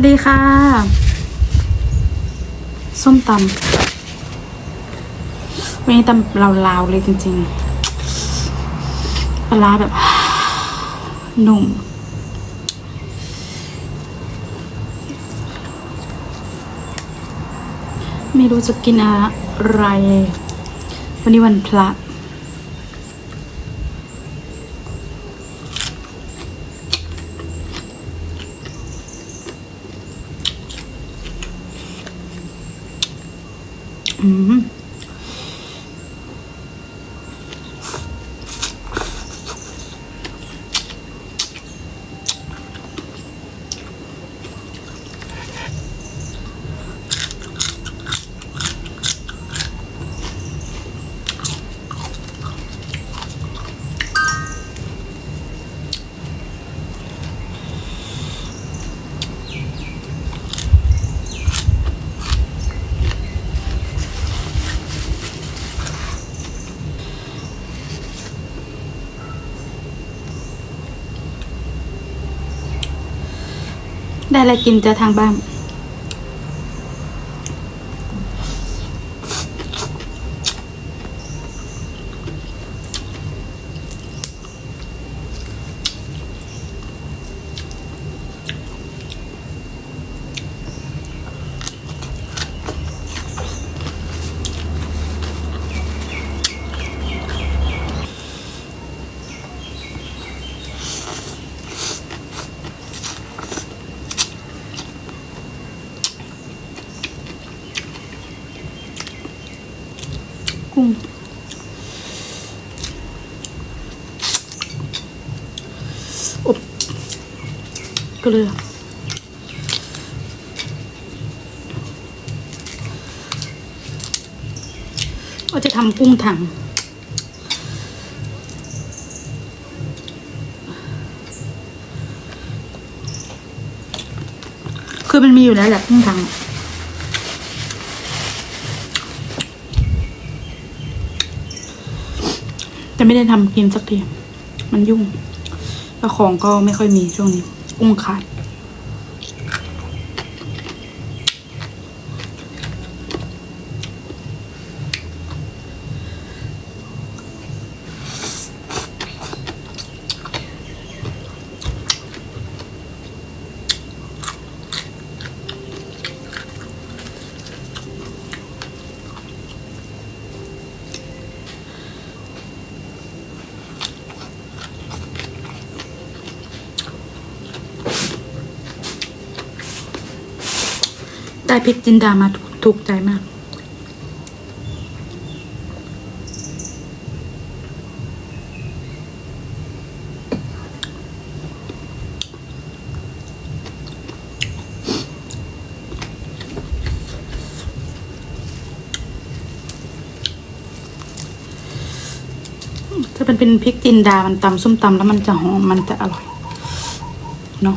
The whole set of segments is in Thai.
วัสดีค่ะ ส้มตำวันนี้ตำลาวๆเลยจริงๆปลาร้าแบบนุ่มไม่รู้จะกินอะไร วันนี้วันพระ อืม ได้ อะไรกินจะทางบ้าน ลือ ก็จะทำกุ้งถัง คือมันมีอยู่แล้วแหละกุ้งถังแต่ไม่ได้ทำกินสักที มันยุ่งแล้วของก็ไม่ค่อยมีช่วงนี้ กุ้ง พริกจินดามาถูกใจมากถ้าเป็นเป็นพริกจินดา มันตำส้มตำแล้วมันจะหอม มันจะอร่อย เนาะ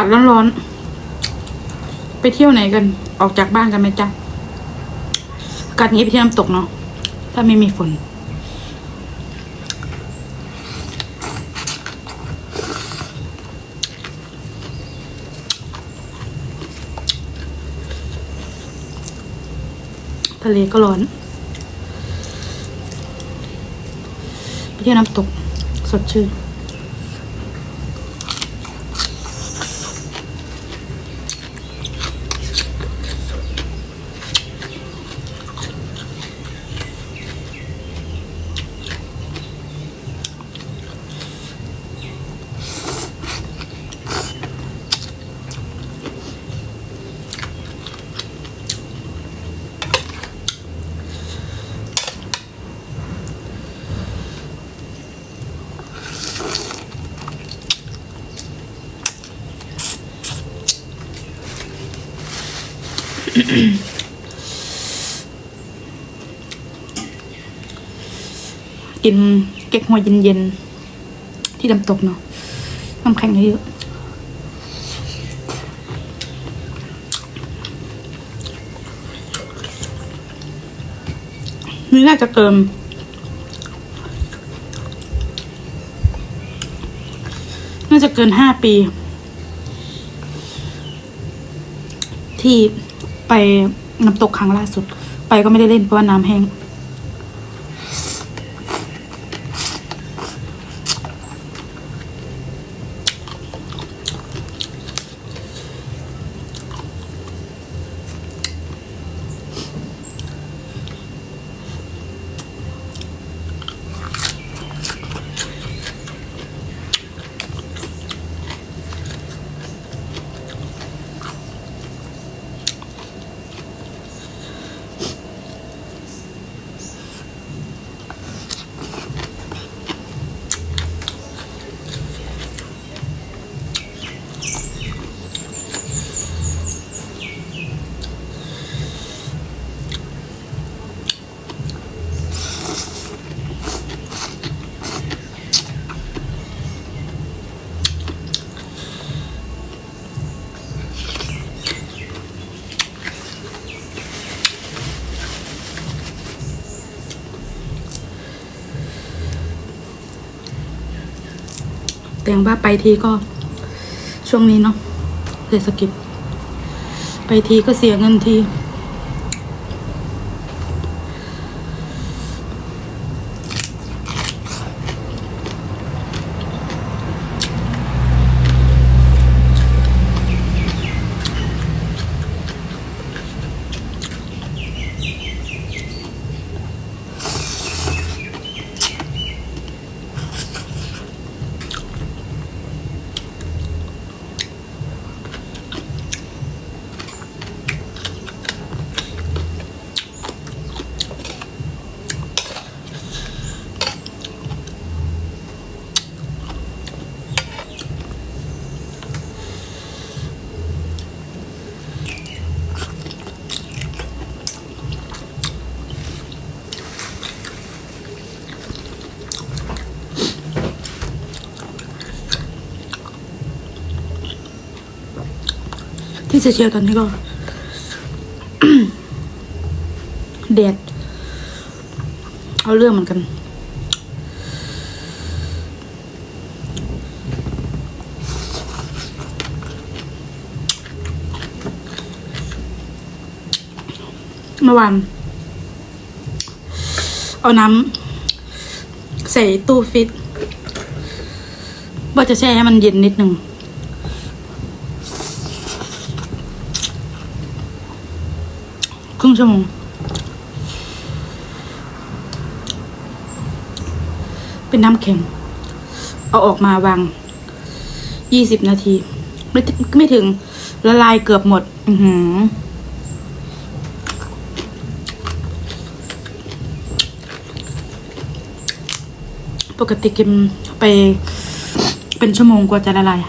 อากาศร้อนๆ ไปเที่ยวไหนกัน ออกจากบ้านกันไหมจ๊ะอากาศนี้ไปเที่ยวน้ำตกเนาะ ถ้าไม่มีฝน ทะเลก็ร้อน ไปเที่ยวน้ำตก สดชื่น กินเก๊กฮวยเย็นๆ ที่น้ำตกเนาะน้ำแข็งเยอะนี่น่าจะเกินน่าจะเกินห้าปี ที่ ไปน้ำตกครั้งล่าสุด ไปก็ไม่ได้เล่นเพราะว่าน้ำแห้ง แต่ว่าไปทีก็ช่วงนี้เนาะเศรษฐกิจ ไปทีก็เสียเงินที ที่เชียร์ตอนนี้ก็แดดเอาเรื่องเหมือนกัน เมื่อวานเอาน้ำใส่ตู้ฟิตว่าจะแช่ให้มันเย็นนิดนึง ครึ่งชั่วโมงเป็นน้ำแข็ง เอาออกมาวางยี่สิบนาที ไม่ถึงไม่ถึงละลายเกือบหมด อือหือปกติกินไปเป็นชั่วโมงกว่าจะละลาย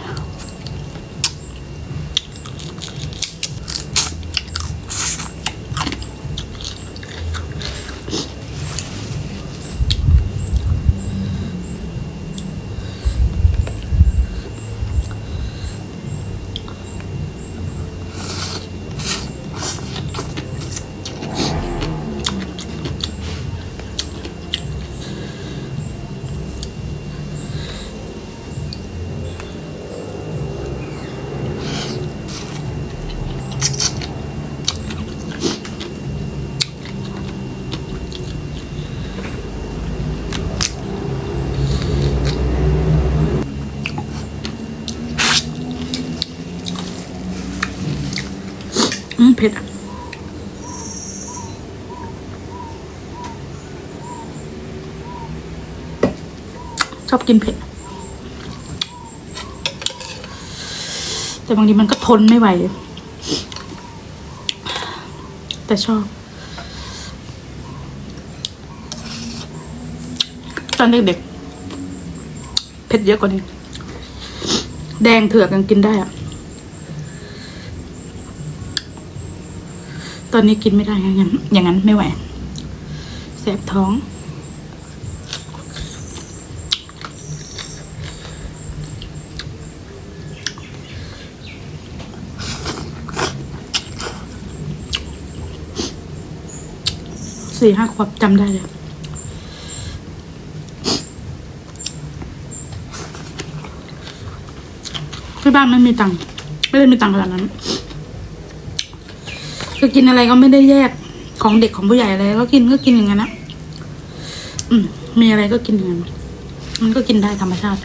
ชอบกินเผ็ด แต่บางทีมันก็ทนไม่ไหว แต่ชอบ ตอนเด็กๆเผ็ดเยอะกว่านี้ แดงเถือกยังกินได้อะตอนนี้กินไม่ได้อย่างนั้น อย่างนั้นไม่ไหวแสบท้อง สี่ห้าขวบจำได้เลยที่บ้านไม่มีตังค์ไม่ได้มีตังค์ขนาดนั้นคือกินอะไรก็ไม่ได้แยกของเด็กของผู้ใหญ่อะไรก็กินก็กินอย่างนั้นนะอืมมีอะไรก็กินอย่างนั้นมันก็กินได้ธรรมชาติ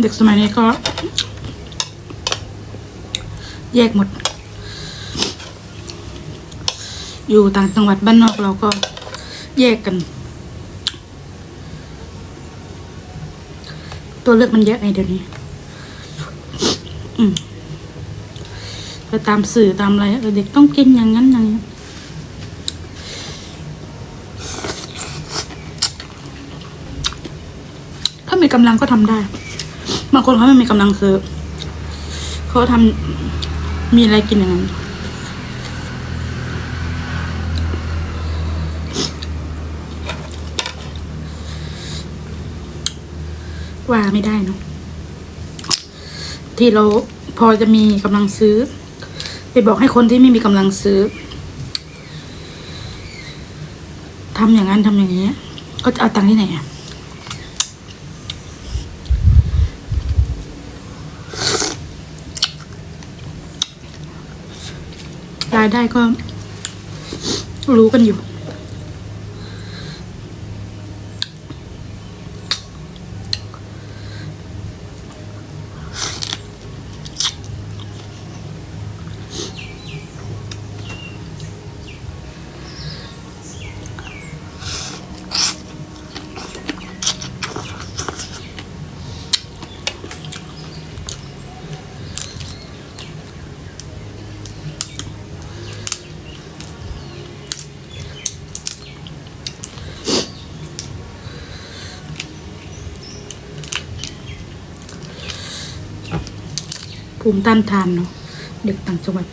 เด็กสมัยนี้ก็ แยกหมด อยู่ต่างจังหวัดบ้านนอกเราก็แยกกัน ตัวเลือกมันเยอะไงเดี๋ยวนี้ไปตามสื่อตามอะไรเด็กต้องกินอย่างนั้นอย่างนี้ถ้ามีกำลังก็ทำได้ บางคนเขาไม่มีกำลังคือเขาทำมีอะไรกินอย่างนั้นว่าไม่ได้เนาะที่เราพอจะมีกำลังซื้อ ไปบอกให้คนที่ไม่มีกำลังซื้อทำอย่างนั้นทำอย่างนี้ ก็จะเอาตังค์ที่ไหนอะายได้ก็รู้กันอยู่ ภูมิต้านทานเนาะเด็กต่างจังหวัด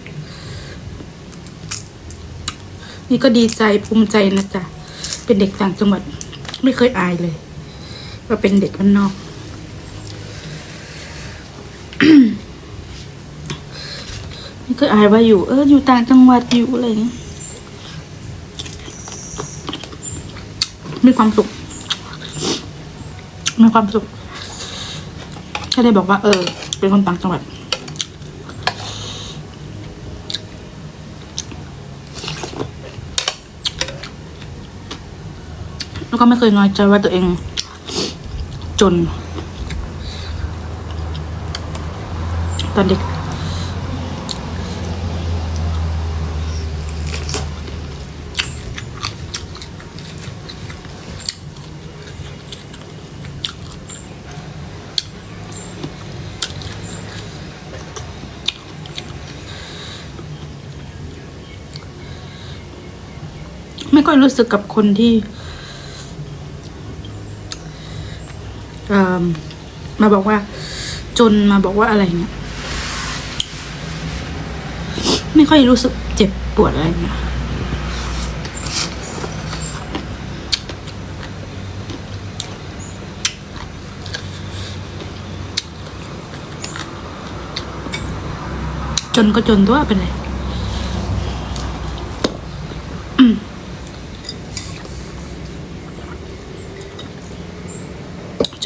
นี่ก็ดีใจภูมิใจนะจ๊ะเป็นเด็กต่างจังหวัด ไม่เคยอายเลย ว่าเป็นเด็กบ้านนอก ไม่เคยอายว่าอยู่ เออ อยู่ต่างจังหวัดอยู่อะไรเงี้ยมีความสุข มีความสุขแค่ได้บอกว่า เออ เป็นคนต่างจังหวัด แล้วก็ไม่เคยน้อยใจว่าตัวเอง จน ตอนเด็กไม่ค่อยรู้สึกกับคนที่ เอ่อ มาบอกว่า จนมาบอกว่าอะไรเงี้ยไม่ค่อยรู้สึกเจ็บปวดอะไรเงี้ยจนก็จนตัวเป็นไร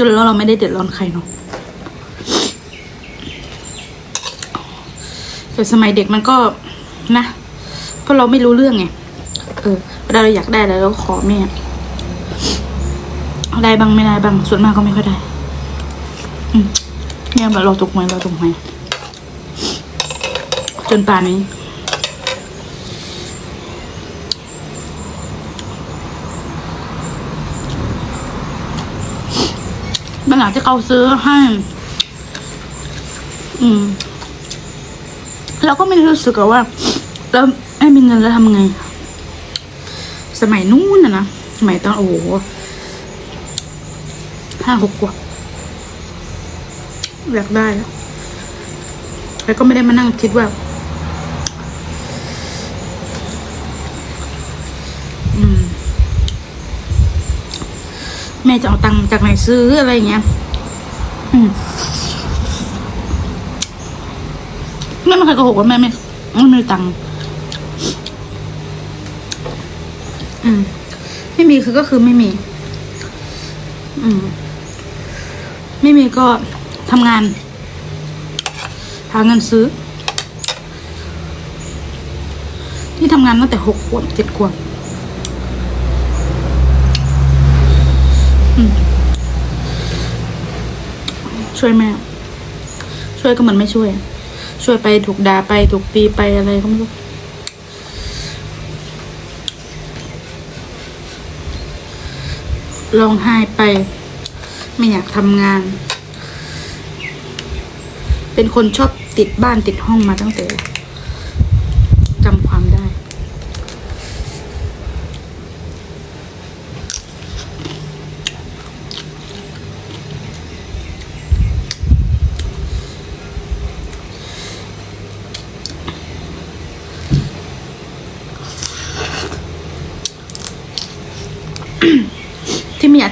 อืมจนแล้วเราไม่ได้เดือดร้อนใครเนาะแต่สมัยเด็กมันก็นะ เพราะเราไม่รู้เรื่องไง เออเวลาเราอยากได้อะไรเราขอแม่ได้บ้างไม่ได้บ้างส่วนมากก็ไม่ค่อยได้ อืมเนี่ยแบบเราถูกไหมเราถูกไหมจนป่านนี้ นหลังที่เขาซื้อให้ อืมเราก็ไม่รู้สึกว่าแล้วไม่มีเงินแล้วทำไง สมัยนู้นนะนะสมัยตอนโอ้โหห้าหกขวบอยากได้แล้วแล้วก็ไม่ได้มานั่งคิดว่า แม่จะเอาตังค์จากไหนซื้ออะไรเงี้ยอืมแม่ไม่เคยโกหกว่าแม่ไม่ไม่มีตังค์อืม ไม่มีคือก็คือไม่มี อืม ไม่มีก็ทำงาน หาเงินซื้อ ที่ทำงานตั้งแต่หกขวบเจ็ดขวบ ช่วยแม่ ช่วยก็เหมือนไม่ช่วย ช่วยไปถูกด่าไปถูกตีไปอะไรก็ไม่รู้ร้องไห้ไป ไม่อยากทำงาน เป็นคนชอบติดบ้านติดห้องมาตั้งแต่จำความได้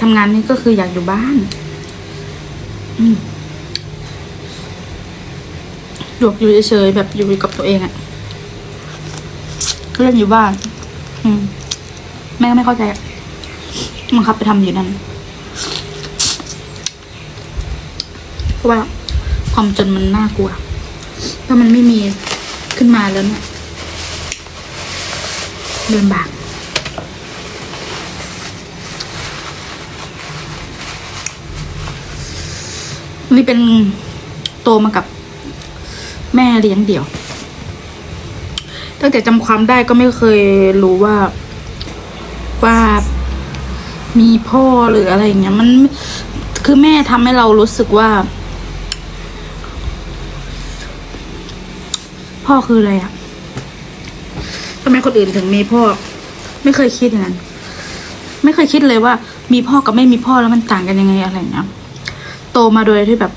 ทำงานนี่ก็คืออยากอยู่บ้าน อืมอยู่อยู่เฉยๆแบบอยู่กับตัวเองอะเล่นอยู่บ้าน อืม แม่ก็ไม่เข้าใจอะบังคับไปทำอยู่นั่นเพราะว่าความจนมันน่ากลัว ถ้ามันไม่มีขึ้นมาแล้วเนี่ยลำบาก นี่เป็นโตมากับแม่เลี้ยงเดี่ยว ตั้งแต่จำความได้ก็ไม่เคยรู้ว่าว่ามีพ่อหรืออะไรอย่างเงี้ย มันคือแม่ทำให้เรารู้สึกว่า พ่อคืออะไรอะทำไมคนอื่นถึงมีพ่อ ไม่เคยคิดอย่างนั้น ไม่เคยคิดเลยว่า มีพ่อกับไม่มีพ่อแล้วมันต่างกันยังไงอะไรเงี้ย โตมาโดยที่แบบ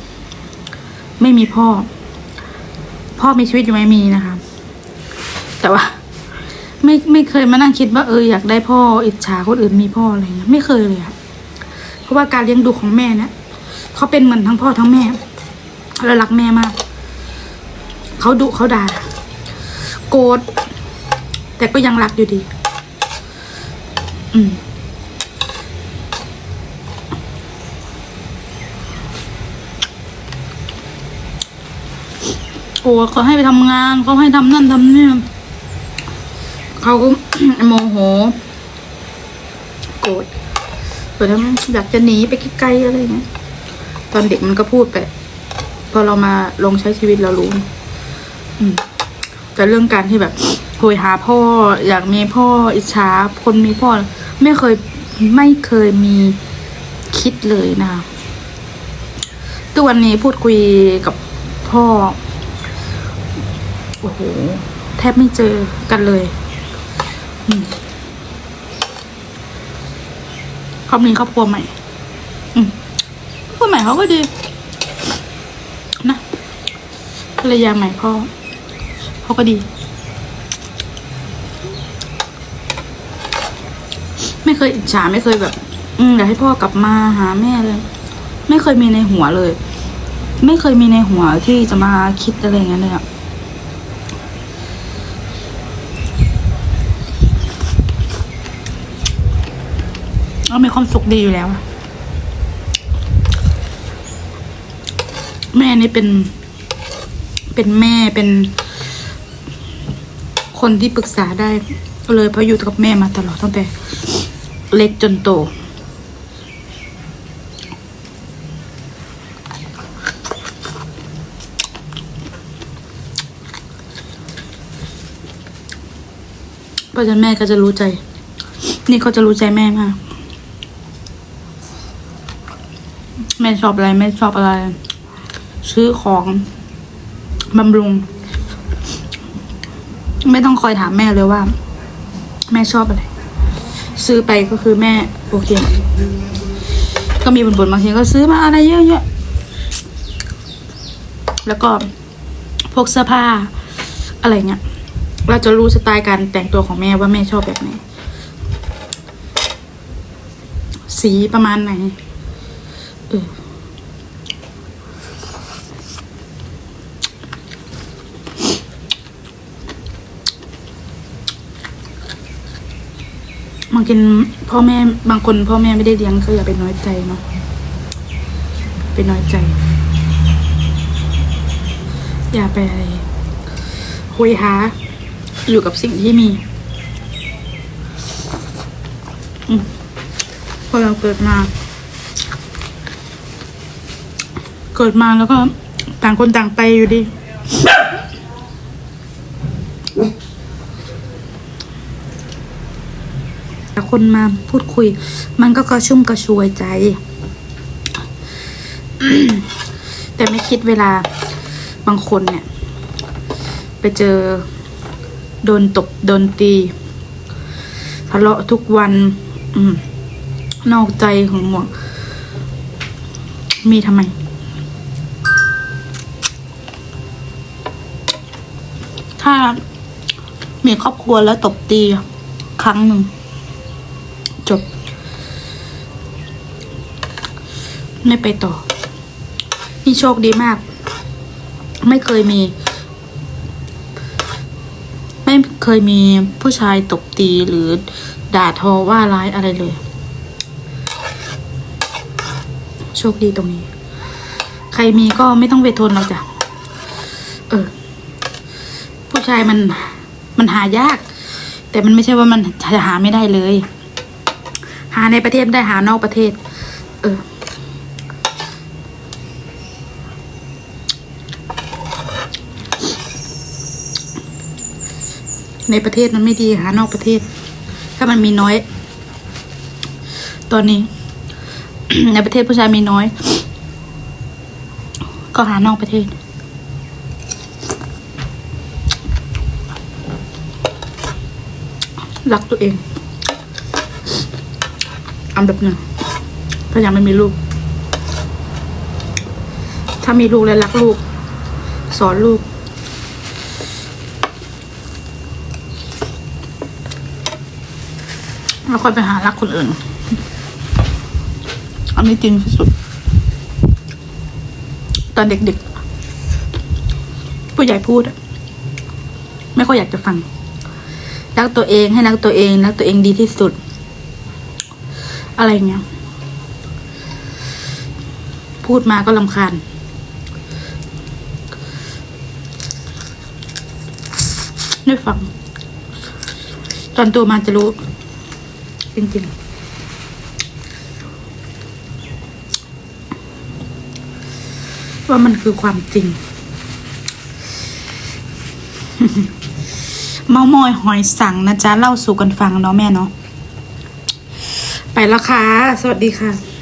ไม่มีพ่อ พ่อมีชีวิตอยู่ไหมมีนะคะ แต่ว่า ไม่ไม่เคยมานั่งคิดว่าเอออยากได้พ่ออิจฉาคนอื่นมีพ่ออะไรเงี้ยไม่เคยเลยอะเพราะว่าการเลี้ยงดูของแม่เนะเขาเป็นเหมือนทั้งพ่อทั้งแม่และรักแม่มากเขาดุเขาด่าโกรธแต่ก็ยังรักอยู่ดี อืม โอ้เขาให้ไปทำงานเขาให้ทำนั่นทำนี่เขาก็โมโหโกรธเปิดอยากจะหนีไปไกลๆอะไรเงี้ยตอนเด็กมันก็พูดไปพอเรามาลงใช้ชีวิตเรารู้แต่เรื่องการที่แบบโหยหาพ่อ อยากมีพ่ออิจฉาคนมีพ่อ ไม่เคยไม่เคยมีคิดเลยนะคะทุกวันนี้พูดคุยกับพ่อ โอ้โห แทบไม่เจอกันเลยอืมเขามีครอบครัวใหม่อืมครอบครัวใหม่เขาก็ดี นะภรรยาใหม่พ่อเขาก็ดี ไม่เคยอิจฉาไม่เคยแบบ อืมอยากให้พ่อกลับมาหาแม่เลย ไม่เคยมีในหัวเลย ไม่เคยมีในหัวที่จะมาคิดอะไรเงี้ยเลยอะ ก็มีความสุขดีอยู่แล้ว แม่นี่เป็น เป็นแม่เป็น คนที่ปรึกษาได้เลยเพราะอยู่กับแม่มาตลอดตั้งแต่ เล็กจนโตเพราะฉะนั้นแม่ก็จะรู้ใจ นี่เขาจะรู้ใจแม่มาก แม่ชอบอะไรแม่ชอบอะไร ซื้อของบำรุง ไม่ต้องคอยถามแม่เลยว่า แม่ชอบอะไร ซื้อไปก็คือแม่โอเค ก็มีบ่นๆบางทีก็ซื้อมาอะไรเยอะๆแล้วก็พวกเสื้อผ้าอะไรเงี้ยเราจะรู้สไตล์การแต่งตัวของแม่ว่าแม่ชอบแบบไหนสีประมาณไหน บางทีพ่อแม่บางคนพ่อแม่ไม่ได้เลี้ยงก็อย่าไปน้อยใจเนาะไปน้อยใจ อย่าไปอะไรคุยหาอยู่กับสิ่งที่มีอมพอเราเกิดมา เกิดมาแล้วก็ต่างคนต่างไปอยู่ดีแต่คนมาพูดคุย มันก็กระชุ่มกระชวยใจ แต่ไม่คิดเวลาบางคนเนี่ย ไปเจอ โดนตบ โดนตี ทะเลาะทุกวัน อืมนอกใจของหมวกมีทำไม ถ้า มีครอบครัวแล้วตบตี ครั้งหนึ่ง จบ ไม่ไปต่อ นี่โชคดีมาก ไม่เคยมี ไม่เคยมีผู้ชายตบตีหรือด่าทอว่าร้ายอะไรเลย โชคดีตรงนี้ ใครมีก็ไม่ต้องไปทนเราจ้ะ ผู้ชายมันมันหายาก แต่มันไม่ใช่ว่ามันจะหาไม่ได้เลย หาในประเทศได้หานอกประเทศ เออในประเทศมันไม่ดีหานอกประเทศ ถ้ามันมีน้อย ตอนนี้ ในประเทศผู้ชายมีน้อย ก็หานอกประเทศ รักตัวเอง อันดับหนึ่งถ้ายังไม่มีลูก ถ้ามีลูกแล้วรักลูก สอนลูก แล้วค่อยไปหารักคนอื่น อันนี้จริงที่สุด ตอนเด็กๆ ผู้ใหญ่พูด ไม่ค่อยอยากจะฟัง รักตัวเองให้รักตัวเองรักตัวเองดีที่สุด อะไรเงี้ย พูดมาก็ลำคาญไม่ฟัง ตอนตัวมาจะรู้ จริงๆว่ามันคือความจริง เมามอยหอยสังนะจ๊ะเล่าสู่กันฟังเนาะแม่เนาะไปแล้วค่ะ สวัสดีค่ะ